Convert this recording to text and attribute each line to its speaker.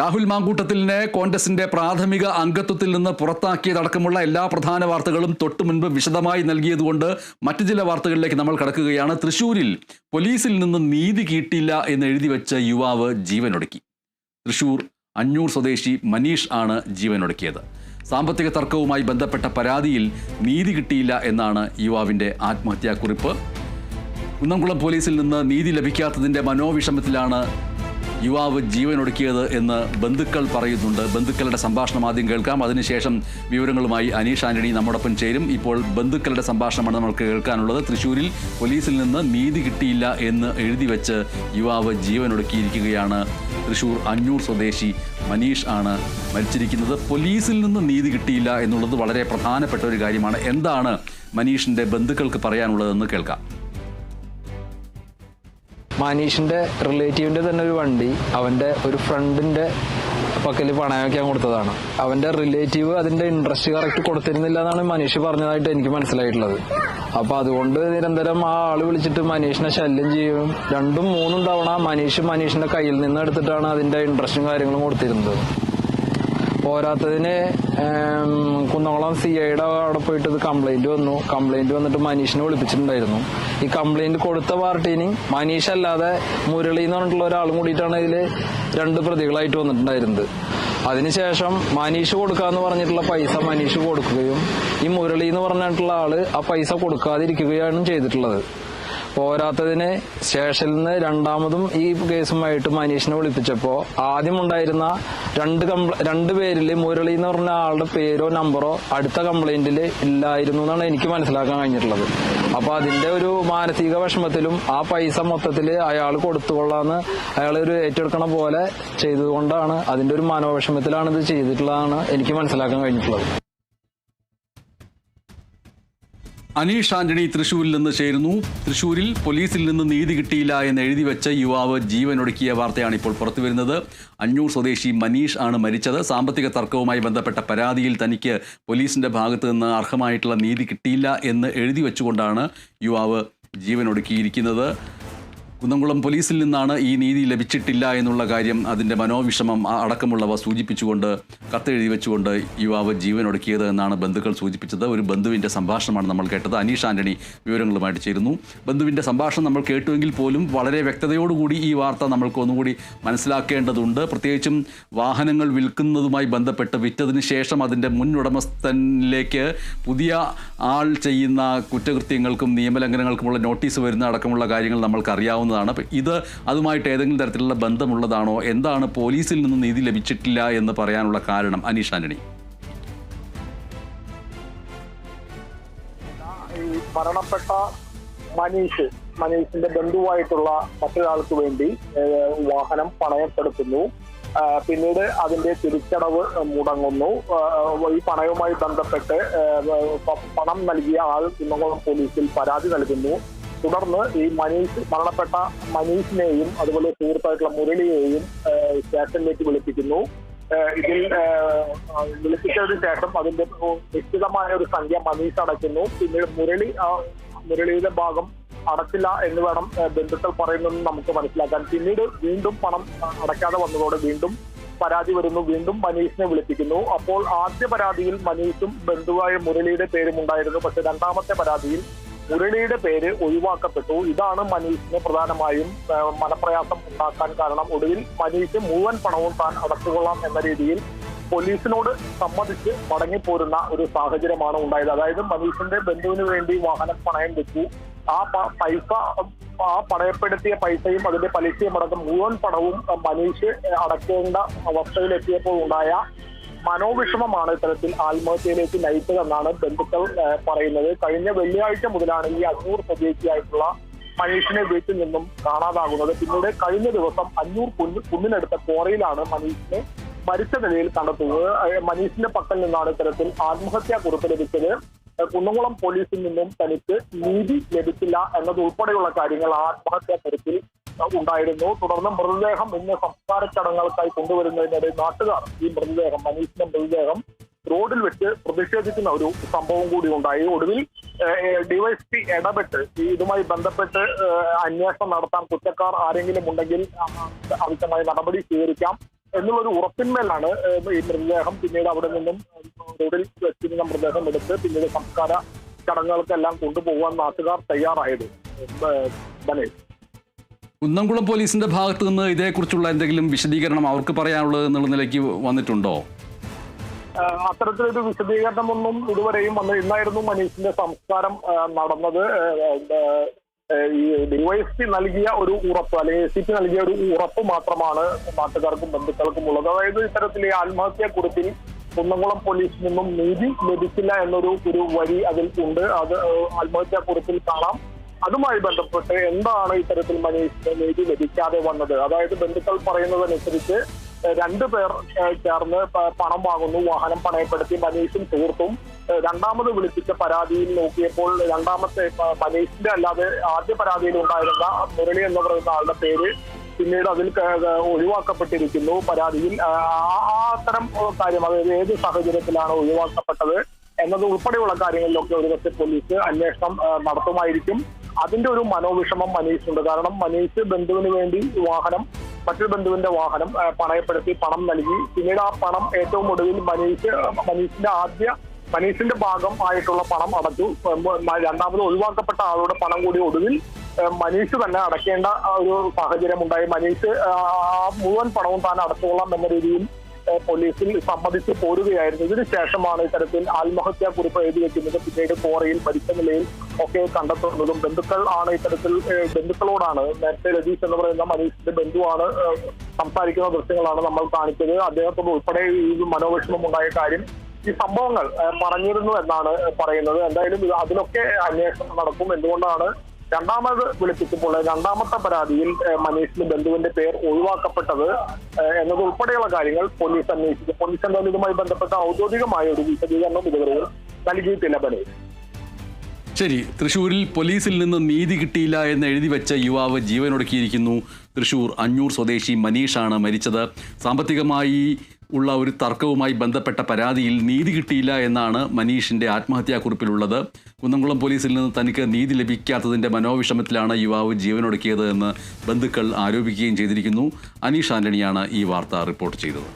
Speaker 1: രാഹുൽ മാങ്കൂട്ടത്തിലിനെ കോൺഗ്രസിന്റെ പ്രാഥമിക അംഗത്വത്തിൽ നിന്ന് പുറത്താക്കിയതടക്കമുള്ള എല്ലാ പ്രധാന വാർത്തകളും തൊട്ടു മുൻപ് വിശദമായി നൽകിയതുകൊണ്ട് മറ്റു ചില വാർത്തകളിലേക്ക് നമ്മൾ കടക്കുകയാണ്. തൃശൂരിൽ പോലീസിൽ നിന്ന് നീതി കിട്ടില്ല എന്ന് എഴുതി വെച്ച യുവാവ് ജീവനൊടുക്കി. തൃശൂർ അഞ്ഞൂർ സ്വദേശി മനീഷ് ആണ് ജീവനൊടുക്കിയത്. സാമ്പത്തിക തർക്കവുമായി ബന്ധപ്പെട്ട പരാതിയിൽ നീതി കിട്ടിയില്ല എന്നാണ് യുവാവിന്റെ ആത്മഹത്യാക്കുറിപ്പ്. കുന്നംകുളം പോലീസിൽ നിന്ന് നീതി ലഭിക്കാത്തതിന്റെ മനോവിഷമത്തിലാണ് യുവാവ് ജീവനൊടുക്കിയത് എന്ന് ബന്ധുക്കൾ പറയുന്നുണ്ട്. ബന്ധുക്കളുടെ സംഭാഷണം ആദ്യം കേൾക്കാം. അതിനുശേഷം വിവരങ്ങളുമായി അനീഷ് ആന്റണി നമ്മോടൊപ്പം ചേരും. ഇപ്പോൾ ബന്ധുക്കളുടെ സംഭാഷണമാണ് നമുക്ക് കേൾക്കാനുള്ളത്. തൃശ്ശൂരിൽ പോലീസിൽ നിന്ന് നീതി കിട്ടിയില്ല എന്ന് എഴുതി വെച്ച് യുവാവ് ജീവനൊടുക്കിയിരിക്കുകയാണ് തൃശ്ശൂർ അഞ്ഞൂർ സ്വദേശി മനീഷ് ആണ് മരിച്ചിരിക്കുന്നത്. പോലീസിൽ നിന്ന് നീതി കിട്ടിയില്ല എന്നുള്ളത് വളരെ പ്രധാനപ്പെട്ട ഒരു കാര്യമാണ്. എന്താണ് മനീഷിന്റെ ബന്ധുക്കൾക്ക് പറയാനുള്ളതെന്ന് കേൾക്കാം.
Speaker 2: മനീഷിന്റെ റിലേറ്റീവിന്റെ തന്നെ ഒരു വണ്ടി അവന്റെ ഒരു ഫ്രണ്ടിന്റെ പക്കൽ പണയം വയ്ക്കാൻ കൊടുത്തതാണ്. അവന്റെ റിലേറ്റീവ് അതിന്റെ ഇൻട്രസ്റ്റ് കറക്റ്റ് കൊടുത്തിരുന്നില്ല എന്നാണ് മനീഷ് പറഞ്ഞതായിട്ട് എനിക്ക് മനസ്സിലായിട്ടുള്ളത്. അപ്പൊ അതുകൊണ്ട് നിരന്തരം ആ ആൾ വിളിച്ചിട്ട് മനീഷിനെ ശല്യം ചെയ്യും. രണ്ടും മൂന്നും തവണ മനീഷ് മനീഷിന്റെ കയ്യിൽ നിന്ന് എടുത്തിട്ടാണ് അതിന്റെ ഇൻട്രസ്റ്റും കാര്യങ്ങളും കൊടുത്തിരുന്നത്. പോരാത്തതിന് കുന്നോളം സി ഐയുടെ അവിടെ പോയിട്ട് ഇത് കംപ്ലൈന്റ് വന്നു. കംപ്ലൈന്റ് വന്നിട്ട് മനീഷിനെ വിളിപ്പിച്ചിട്ടുണ്ടായിരുന്നു. ഈ കംപ്ലൈന്റ് കൊടുത്ത പാർട്ടീന് മനീഷ് അല്ലാതെ മുരളി എന്ന് പറഞ്ഞിട്ടുള്ള ഒരാളും കൂടിയിട്ടാണ് ഇതിൽ രണ്ട് പ്രതികളായിട്ട് വന്നിട്ടുണ്ടായിരുന്നത്. അതിനുശേഷം മനീഷ് കൊടുക്കാന്ന് പറഞ്ഞിട്ടുള്ള പൈസ മനീഷ് കൊടുക്കുകയും ഈ മുരളി എന്ന് പറഞ്ഞിട്ടുള്ള ആൾ ആ പൈസ കൊടുക്കാതിരിക്കുകയാണ് ചെയ്തിട്ടുള്ളത്. പോരാത്തതിന് സ്റ്റേഷനിൽ നിന്ന് രണ്ടാമതും ഈ കേസുമായിട്ട് മനീഷിനെ വിളിപ്പിച്ചപ്പോ ആദ്യം ഉണ്ടായിരുന്ന രണ്ട് രണ്ട് പേരിൽ മുരളി എന്ന് പറഞ്ഞ ആളുടെ പേരോ നമ്പറോ അടുത്ത കംപ്ലൈന്റിൽ ഇല്ലായിരുന്നു എന്നാണ് എനിക്ക് മനസ്സിലാക്കാൻ കഴിഞ്ഞിട്ടുള്ളത്. അപ്പൊ അതിന്റെ ഒരു മാനസിക വിഷമത്തിലും ആ പൈസ മൊത്തത്തിൽ അയാൾ കൊടുത്തുകൊള്ളാന്ന് അയാൾ ഒരു ഏറ്റെടുക്കണ പോലെ ചെയ്തുകൊണ്ടാണ് അതിന്റെ ഒരു മനോവിഷമത്തിലാണ് ഇത് ചെയ്തിട്ടുള്ളതാണ് എനിക്ക് മനസ്സിലാക്കാൻ കഴിഞ്ഞിട്ടുള്ളത്.
Speaker 1: അനീഷ് ആന്റണി തൃശൂരിൽ നിന്ന് ചേരുന്നു. തൃശൂരിൽ പോലീസിൽ നിന്ന് നീതി കിട്ടിയില്ല എന്ന് എഴുതി വെച്ച യുവാവ് ജീവനൊടുക്കിയ വാർത്തയാണ് ഇപ്പോൾ പുറത്തു വരുന്നത്. അഞ്ഞൂർ സ്വദേശി മനീഷ് ആണ് മരിച്ചത്. സാമ്പത്തിക തർക്കവുമായി ബന്ധപ്പെട്ട പരാതിയിൽ തനിക്ക് പോലീസിന്റെ ഭാഗത്ത് നിന്ന് അർഹമായിട്ടുള്ള നീതി കിട്ടിയില്ല എന്ന് എഴുതി വെച്ചുകൊണ്ടാണ് യുവാവ് ജീവനൊടുക്കിയിരിക്കുന്നത് കുന്നംകുളം പോലീസിൽ നിന്നാണ് ഈ നീതി ലഭിച്ചിട്ടില്ല എന്നുള്ള കാര്യം അതിന്റെ മനോവിഷമം അടക്കമുള്ളവ സൂചിപ്പിച്ചുകൊണ്ട് കത്തെഴുതി വെച്ചുകൊണ്ട് യുവാവ് ജീവനൊടുക്കിയത് എന്നാണ് ബന്ധുക്കൾ സൂചിപ്പിച്ചത്. ഒരു ബന്ധുവിന്റെ സംഭാഷണമാണ് നമ്മൾ കേട്ടത്. അനീഷ് ആന്റണി വിവരങ്ങളുമായിട്ട് ചേരുന്നു. ബന്ധുവിന്റെ സംഭാഷണം നമ്മൾ കേട്ടുവെങ്കിൽ പോലും വളരെ വ്യക്തതയോടുകൂടി ഈ വാർത്ത നമ്മൾക്ക് ഒന്നുകൂടി മനസ്സിലാക്കേണ്ടതുണ്ട്. പ്രത്യേകിച്ചും വാഹനങ്ങൾ വിൽക്കുന്നതുമായി ബന്ധപ്പെട്ട് വിറ്റതിന് ശേഷം അതിന്റെ മുൻ ഉടമസ്ഥനിലേക്ക് പുതിയ ആൾ ചെയ്യുന്ന കുറ്റകൃത്യങ്ങൾക്കും നിയമലംഘനങ്ങൾക്കുമുള്ള നോട്ടീസ് വരുന്ന അടക്കമുള്ള കാര്യങ്ങൾ നമ്മൾക്ക് അറിയാവുന്നതാണ് അപ്പം ഇത് അതുമായിട്ട് ഏതെങ്കിലും തരത്തിലുള്ള ബന്ധമുള്ളതാണോ? എന്താണ് പോലീസിൽ നിന്ന് നീതി ലഭിച്ചിട്ടില്ല എന്ന് പറയാനുള്ള കാരണം? അനീഷ് ആന്റണി.
Speaker 3: മരണപ്പെട്ട മനീഷ് മനീഷിന്റെ ബന്ധുവായിട്ടുള്ള മറ്റൊരാൾക്ക് വേണ്ടി വാഹനം പണയപ്പെടുത്തുന്നു. പിന്നീട് അതിന്റെ തിരിച്ചടവ് മുടങ്ങുന്നു. ഈ പണയവുമായി ബന്ധപ്പെട്ട് പണം നൽകിയ ആൾ കുന്നംകുളം പോലീസിൽ പരാതി നൽകുന്നു. തുടർന്ന് ഈ മനീഷ് മരണപ്പെട്ട മനീഷിനെയും അതുപോലെ സുഹൃത്തായിട്ടുള്ള മുരളിയെയും സ്റ്റേഷനിലേക്ക് വിളിപ്പിക്കുന്നു. ഇതിൽ വിളിപ്പിച്ചതിന് ശേഷം അതിന്റെ നിശ്ചിതമായ ഒരു സംഖ്യ മനീഷ് അടയ്ക്കുന്നു. പിന്നീട് മുരളി മുരളിയുടെ ഭാഗം അടച്ചില്ല എന്ന് വേണം ബന്ധുക്കൾ പറയുന്നതെന്ന് നമുക്ക് മനസ്സിലാക്കാൻ. പിന്നീട് വീണ്ടും പണം അടയ്ക്കാതെ വന്നതോടെ വീണ്ടും പരാതി വരുന്നു. വീണ്ടും മനീഷിനെ വിളിപ്പിക്കുന്നു. അപ്പോൾ ആദ്യ പരാതിയിൽ മനീഷും ബന്ധുവായ മുരളിയുടെ പേരും ഉണ്ടായിരുന്നു. പക്ഷെ രണ്ടാമത്തെ പരാതിയിൽ മുരളിയുടെ പേര് ഒഴിവാക്കപ്പെട്ടു. ഇതാണ് മനീഷിന് പ്രധാനമായും മനപ്രയാസം ഉണ്ടാക്കാൻ കാരണം. ഒടുവിൽ മനീഷ് മുഴുവൻ പണവും താൻ അടച്ചുകൊള്ളാം എന്ന രീതിയിൽ പോലീസിനോട് സമ്മതിച്ച് മടങ്ങിപ്പോരുന്ന ഒരു സാഹചര്യമാണ് ഉണ്ടായത്. അതായത് മനീഷിന്റെ ബന്ധുവിന് വേണ്ടി വാഹനം പണയം വെച്ചു. ആ പൈസ ആ പണയപ്പെടുത്തിയ പൈസയും അതിന്റെ പലിശയും അടക്കം മുഴുവൻ പണവും മനീഷ് അടക്കേണ്ട അവസ്ഥയിലെത്തിയപ്പോൾ ഉണ്ടായ മനോവിഷമമാണ് ഇത്തരത്തിൽ ആത്മഹത്യയിലേക്ക് നയിച്ചതെന്നാണ് ബന്ധുക്കൾ പറയുന്നത്. കഴിഞ്ഞ വെള്ളിയാഴ്ച മുതലാണ് ഈ അഞ്ഞൂർ സ്വദേശിയായിട്ടുള്ള മനീഷിനെ വീട്ടിൽ നിന്നും കാണാതാകുന്നത്. പിന്നീട് കഴിഞ്ഞ ദിവസം അഞ്ഞൂർ കുന്ന് കുന്നിനടുത്ത കോറയിലാണ് മനീഷിനെ മരിച്ച നിലയിൽ കണ്ടെത്തുന്നത്. മനീഷിന്റെ പക്കൽ നിന്നാണ് ഇത്തരത്തിൽ ആത്മഹത്യാ കുറിപ്പ് ലഭിച്ചത്. കുന്നംകുളം പോലീസിൽ നിന്നും തനിക്ക് നീതി ലഭിച്ചില്ല എന്നതുൾപ്പെടെയുള്ള കാര്യങ്ങൾ ആത്മഹത്യാ കുറിപ്പിൽ ഉണ്ടായിരുന്നു. തുടർന്ന് മൃതദേഹം ഇന്ന് സംസ്കാര ചടങ്ങുകൾക്കായി കൊണ്ടുവരുന്നതിനിടെ നാട്ടുകാർ ഈ മൃതദേഹം മനീഷിന്റെ മൃതദേഹം റോഡിൽ വെച്ച് പ്രതിഷേധിക്കുന്ന ഒരു സംഭവം കൂടി ഉണ്ടായി. ഒടുവിൽ ഡിവൈഎസ്പി ഇടപെട്ട് ഇതുമായി ബന്ധപ്പെട്ട് അന്വേഷണം നടത്താൻ കുറ്റക്കാർ ആരെങ്കിലും ഉണ്ടെങ്കിൽ ആവശ്യമായ നടപടി സ്വീകരിക്കാം എന്നുള്ളൊരു ഉറപ്പിന്മേലാണ് ഈ മൃതദേഹം പിന്നീട് അവിടെ നിന്നും റോഡിൽ വെച്ചിരുന്ന മൃതദേഹം എടുത്ത് പിന്നീട് സംസ്കാര ചടങ്ങുകൾക്കെല്ലാം കൊണ്ടുപോകാൻ നാട്ടുകാർ തയ്യാറായത് ബനേഷ്.
Speaker 1: കുന്നംകുളം പോലീസിന്റെ ഭാഗത്ത് നിന്ന് ഇതേക്കുറിച്ചുള്ള എന്തെങ്കിലും വിശദീകരണം അവർക്ക് പറയാനുള്ളത് എന്നുള്ള നിലയ്ക്ക് വന്നിട്ടുണ്ടോ?
Speaker 3: അത്തരത്തിലൊരു വിശദീകരണമൊന്നും ഇതുവരെയും വന്ന് ഇന്നായിരുന്നു മനീഷിന്റെ സംസ്കാരം നടന്നത്. ഈ ഡിവൈഎസ്പി നൽകിയ ഒരു ഉറപ്പ് അല്ലെങ്കിൽ എസ് പി നൽകിയ ഒരു ഉറപ്പ് മാത്രമാണ് നാട്ടുകാർക്കും ബന്ധുക്കൾക്കും ഉള്ളത്. അതായത് ഇത്തരത്തിൽ ഈ ആത്മഹത്യാ കുറിപ്പിൽ കുന്നംകുളം പോലീസിൽ നിന്നും നീതി ലഭിക്കില്ല എന്നൊരു ഒരു വരി അതിൽ ഉണ്ട്. അത് ആത്മഹത്യാ കുറിപ്പിൽ കാണാം. അതുമായി ബന്ധപ്പെട്ട് എന്താണ് ഇത്തരത്തിൽ മനീഷിന്റെ നീതി ലഭിക്കാതെ വന്നത്? അതായത് ബന്ധുക്കൾ പറയുന്നതനുസരിച്ച് രണ്ടു പേർ ചേർന്ന് പണം വാങ്ങുന്നു വാഹനം പണയപ്പെടുത്തി മനീഷും സുഹൃത്തും രണ്ടാമത് വിളിപ്പിച്ച പരാതിയിൽ നോക്കിയപ്പോൾ രണ്ടാമത്തെ മനീഷിന്റെ അല്ലാതെ ആദ്യ പരാതിയിൽ ഉണ്ടായിരുന്ന മുരളി എന്ന് പറയുന്ന ആളുടെ പേര് പിന്നീട് അതിൽ ഒഴിവാക്കപ്പെട്ടിരിക്കുന്നു. പരാതിയിൽ ആ അത്തരം കാര്യം അതായത് ഏത് സാഹചര്യത്തിലാണ് ഒഴിവാക്കപ്പെട്ടത് എന്നത് ഉൾപ്പെടെയുള്ള കാര്യങ്ങളിലൊക്കെ ഒരുപക്ഷെ പോലീസ് അന്വേഷണം നടത്തുമായിരിക്കും. അതിന്റെ ഒരു മനോവിഷമം മനീഷുണ്ട് കാരണം മനീഷ് ബന്ധുവിന് വേണ്ടി വാഹനം മറ്റൊരു ബന്ധുവിന്റെ വാഹനം പണയപ്പെടുത്തി പണം നൽകി. പിന്നീട് ആ പണം ഏറ്റവും ഒടുവിൽ മനീഷ് മനീഷിന്റെ ആദ്യ മനീഷിന്റെ ഭാഗം ആയിട്ടുള്ള പണം അടച്ചു. രണ്ടാമത് ഒഴിവാക്കപ്പെട്ട ആളുടെ പണം കൂടി ഒടുവിൽ മനീഷ് തന്നെ അടയ്ക്കേണ്ട ഒരു സാഹചര്യം ഉണ്ടായി. മനീഷ് മുഴുവൻ പണവും താൻ അടച്ചുകൊള്ളാം എന്ന രീതിയിൽ പോലീസിൽ സമ്മതിച്ച് പോരുകയായിരുന്നു. ഇതിനുശേഷമാണ് ഇത്തരത്തിൽ ആത്മഹത്യാ കുറിപ്പ് എഴുതി വെക്കുന്നത്. പിന്നീട് കോറയിൽ മരിച്ച നിലയിൽ ഒക്കെ കണ്ടെത്തുന്നതും ബന്ധുക്കൾ ആണ് ഇത്തരത്തിൽ ബന്ധുക്കളോടാണ് നേരത്തെ രതീഷ് എന്ന് പറയുന്ന മനീഷിന്റെ ബന്ധുവാണ് സംസാരിക്കുന്ന ദൃശ്യങ്ങളാണ് നമ്മൾ കാണിച്ചത്. അദ്ദേഹത്തോട് ഉൾപ്പെടെ ഈ മനോവിഷമം ഉണ്ടായ കാര്യം ഈ സംഭവങ്ങൾ പറഞ്ഞിരുന്നു എന്നാണ് പറയുന്നത്. എന്തായാലും അതിലൊക്കെ അന്വേഷണം നടക്കും എന്തുകൊണ്ടാണ് രണ്ടാമത് വിളിപ്പിച്ചപ്പോൾ രണ്ടാമത്തെ പരാതിയിൽ മനീഷിന്റെ ബന്ധുവിന്റെ പേർ ഒഴിവാക്കപ്പെട്ടത് എന്നതുൾപ്പെടെയുള്ള കാര്യങ്ങൾ പോലീസ് അന്വേഷിച്ചു. പോലീസ് എന്തായാലും ഇതുമായി ബന്ധപ്പെട്ട ഔദ്യോഗികമായ ഒരു വിശദീകരണം ഇതുവരെ നൽകിയിട്ടില്ല ബനീഷ്.
Speaker 1: ശരി തൃശ്ശൂരിൽ പോലീസിൽ നിന്ന് നീതി കിട്ടിയില്ല എന്ന് എഴുതി വെച്ച യുവാവ് ജീവനൊടുക്കിയിരിക്കുന്നു. തൃശ്ശൂർ അഞ്ഞൂർ സ്വദേശി മനീഷാണ് മരിച്ചത്. സാമ്പത്തികമായി ഉള്ള ഒരു തർക്കവുമായി ബന്ധപ്പെട്ട പരാതിയിൽ നീതി കിട്ടിയില്ല എന്നാണ് മനീഷിന്റെ ആത്മഹത്യാക്കുറിപ്പിലുള്ളത്. കുന്നംകുളം പോലീസിൽ നിന്ന് തനിക്ക് നീതി ലഭിക്കാത്തതിന്റെ മനോവിഷമത്തിലാണ് യുവാവ് ജീവനൊടുക്കിയത് എന്ന് ബന്ധുക്കൾ ആരോപിക്കുകയും ചെയ്തിരിക്കുന്നു. അനീഷ് ആന്റണിയാണ് ഈ വാർത്ത റിപ്പോർട്ട് ചെയ്തത്.